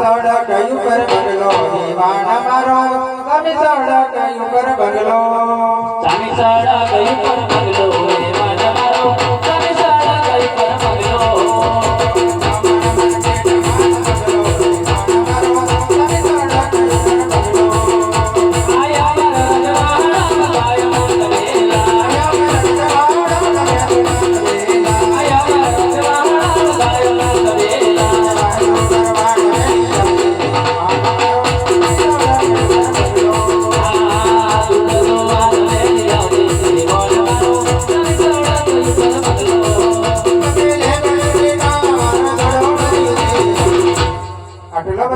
સડ કયું પર બગલો દીવાના મારો તમે સડ કયું પર બગલો તમે સડ કયું પર